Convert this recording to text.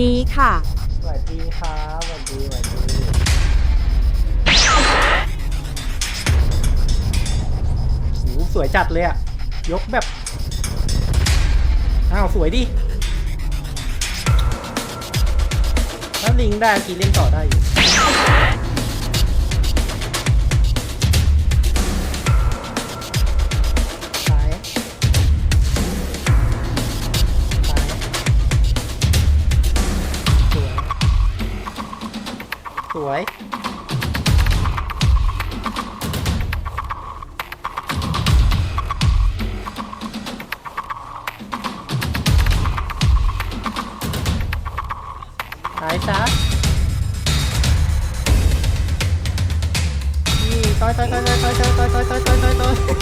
นี้ค่ะ สวัสดีครับสวัสดีสวัสดีโอ้โหสวยจัดเลยอะยกแบบ อ้าว สวยดิถ้าลิงได้กีเล่นต่อได้อยู่ สวย หายซะนี่ต่อยต่อยต่อยต่อยต่อยต่อยต่อยต่อยต่อยต่อย